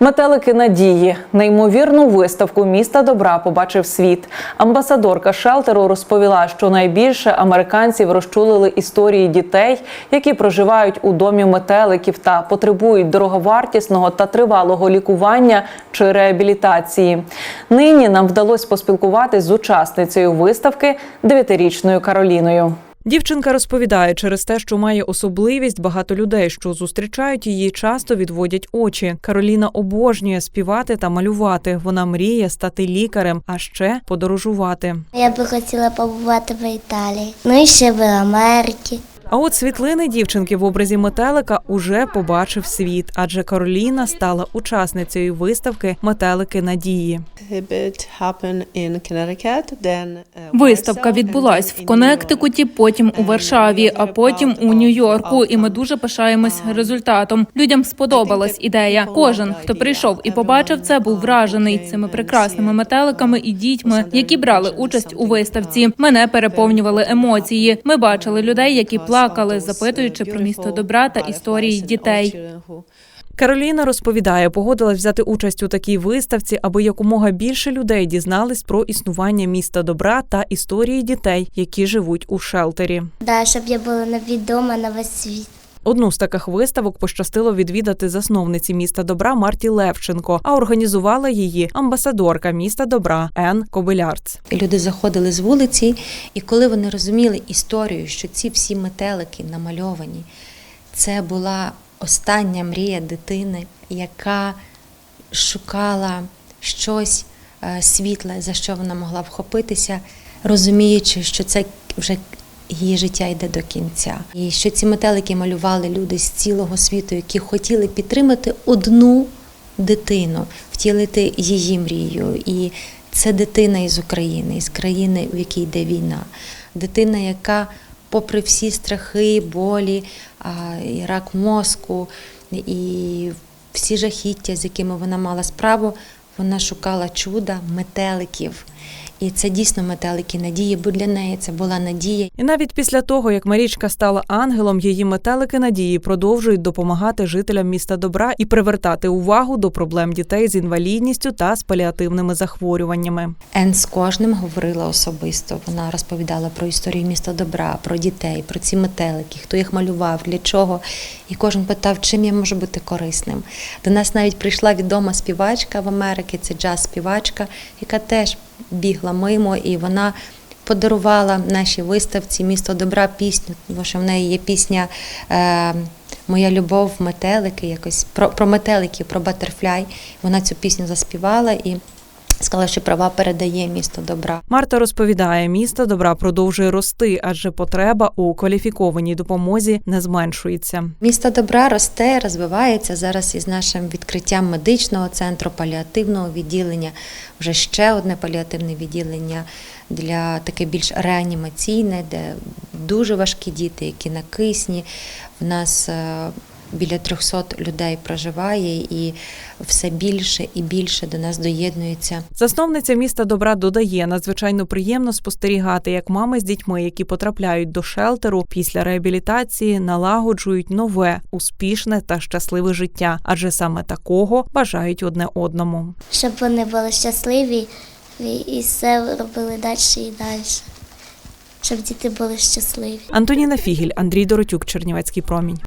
Метелики надії неймовірну виставку міста добра побачив світ. Амбасадорка шелтеру розповіла, що найбільше американців розчулили історії дітей, які проживають у домі метеликів та потребують дороговартісного та тривалого лікування чи реабілітації. Нині нам вдалося поспілкуватись з учасницею виставки дев'ятирічною Кароліною. Дівчинка розповідає, через те, що має особливість, багато людей, що зустрічають її, часто відводять очі. Кароліна обожнює співати та малювати. Вона мріє стати лікарем, а ще подорожувати. Я би хотіла побувати в Італії, ну і ще в Америці. А от світлини дівчинки в образі метелика уже побачив світ, адже Кароліна стала учасницею виставки Метелики надії. uh, Виставка відбулась в Коннектикуті, потім у Варшаві, а потім у Нью-Йорку. І ми дуже пишаємось результатом. Людям сподобалась ідея. Кожен, хто прийшов і побачив це, був вражений цими прекрасними метеликами і дітьми, які брали участь у виставці. Мене переповнювали емоції. Ми бачили людей, які of плакали, запитуючи про місто добра та історії дітей. Кароліна розповідає, погодилась взяти участь у такій виставці, аби якомога більше людей дізнались про існування міста добра та історії дітей, які живуть у шелтері. Да, щоб я була невідома на весь світ. Одну з таких виставок пощастило відвідати засновниці міста добра Марті Левченко, а організувала її амбасадорка міста добра Ен Кобилярц. Люди заходили з вулиці, і коли вони розуміли історію, що ці всі метелики намальовані, це була остання мрія дитини, яка шукала щось е, світле, за що вона могла вхопитися, розуміючи, що це вже її життя йде до кінця. І що ці метелики малювали люди з цілого світу, які хотіли підтримати одну дитину, втілити її мрію. І це дитина із України, із країни, в якій йде війна. Дитина, яка, попри всі страхи, болі, і рак мозку і всі жахіття, з якими вона мала справу, вона шукала чуда, метеликів. І це дійсно метелики надії, бо для неї це була надія. І навіть після того, як Марічка стала ангелом, її метелики надії продовжують допомагати жителям міста добра і привертати увагу до проблем дітей з інвалідністю та з паліативними захворюваннями. Ен з кожним говорила особисто. Вона розповідала про історію міста добра, про дітей, про ці метелики, хто їх малював, для чого. І кожен питав, чим я можу бути корисним. До нас навіть прийшла відома співачка в Америці, це джаз-співачка, яка теж бігла мимо, і вона подарувала нашій виставці місто добра пісню, тому що в неї є пісня. Е, Моя любов, метелики, якось про, про метелики, про батерфляй. Вона цю пісню заспівала і сказала, що права передає місто добра. Марта розповідає, місто добра продовжує рости, адже потреба у кваліфікованій допомозі не зменшується. Місто добра росте, розвивається зараз із нашим відкриттям медичного центру, паліативного відділення. Вже ще одне паліативне відділення для таке більш реанімаційне, де дуже важкі діти, які на кисні. В нас е, біля 300 людей проживає, і все більше і більше до нас доєднується Засновниця міста добра додає, надзвичайно приємно спостерігати, як мами з дітьми, які потрапляють до шелтеру після реабілітації, налагоджують нове, успішне та щасливе життя, адже саме такого бажають одне одному. Щоб вони були щасливі і- і все робили далі і далі. Щоб діти були щасливі. Антоніна Фігіль, Андрій Доротюк, Чернівецький промінь.